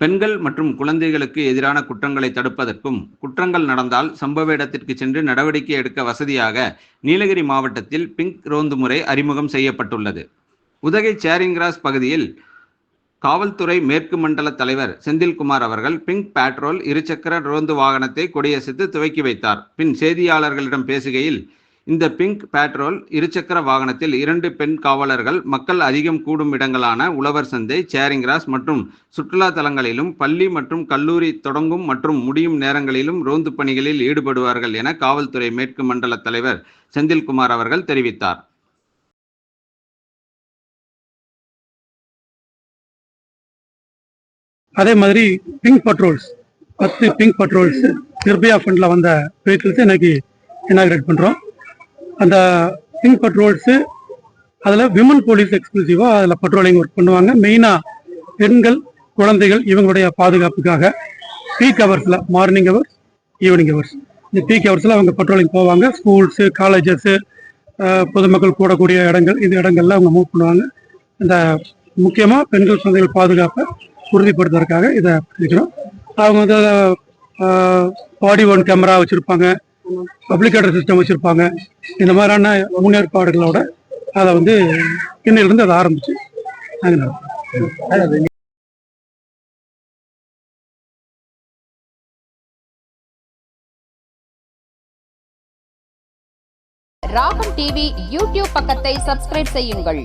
பெண்கள் மற்றும் குழந்தைகளுக்கு எதிரான குற்றங்களை தடுப்பதற்கும் குற்றங்கள் நடந்தால் சம்பவ இடத்திற்கு சென்று நடவடிக்கை எடுக்க வசதியாக நீலகிரி மாவட்டத்தில் பிங்க் ரோந்து முறை அறிமுகம் செய்யப்பட்டுள்ளது. உதகை சேரிங் கிராஸ் பகுதியில் காவல்துறை மேற்கு மண்டல தலைவர் செந்தில்குமார் அவர்கள் பிங்க் பேட்ரோல் இருசக்கர ரோந்து வாகனத்தை கொடியசைத்து துவக்கி வைத்தார். பின் செய்தியாளர்களிடம் பேசுகையில் இந்த பிங்க் பேட்ரோல் இருசக்கர வாகனத்தில் இரண்டு பெண் காவலர்கள் மக்கள் அதிகம் கூடும் இடங்களான உழவர் சந்தை சேரிங் கிராஸ் மற்றும் சுற்றுலா தலங்களிலும் பள்ளி மற்றும் கல்லூரி தொடங்கும் மற்றும் முடியும் நேரங்களிலும் ரோந்து பணிகளில் ஈடுபடுவார்கள் என காவல்துறை மேற்கு மண்டல தலைவர் செந்தில்குமார் அவர்கள் தெரிவித்தார். அதே மாதிரி பிங்க் பட்ரோல்ஸ் பத்து பிங்க் பட்ரோல்ஸ் நிர்பயா ஃபண்டில் வந்த வெஹிக்கிள்ஸ் இன்னைக்கு இனாகிரேட் பண்ணுறோம் அந்த பிங்க் பட்ரோல்ஸு அதில் விமன் போலீஸ் எக்ஸ்க்ளூசிவாக அதில் பட்ரோலிங் ஒர்க் பண்ணுவாங்க. மெயினாக பெண்கள் குழந்தைகள் இவங்களுடைய பாதுகாப்புக்காக பீக் ஹவர்ஸில் மார்னிங் ஹவர்ஸ் ஈவினிங் ஹவர்ஸ் இந்த பீக் ஹவர்ஸில் அவங்க பட்ரோலிங் போவாங்க. ஸ்கூல்ஸு காலேஜஸ்ஸு பொதுமக்கள் கூடக்கூடிய இடங்கள் இந்த இடங்கள்ல அவங்க மூவ் பண்ணுவாங்க. இந்த முக்கியமாக பெண்கள் குழந்தைகள் பாதுகாப்பை உறுதிப்படுத்துறதுக்காக இதை பண்ணிக்கிறோம். அவங்க வந்து பாடி ஒன் கேமரா வச்சுருப்பாங்க. பப்ளிகேட்டர் சிஸ்டம் வச்சுருப்பாங்க. இந்த மாதிரியான முன்னேற்பாடுகளோட அதை வந்து இன்னிலிருந்து அதை ஆரம்பிச்சு நாங்கள் ராகம் டிவி யூடியூப் பக்கத்தை சப்ஸ்கிரைப் செய்யுங்கள்.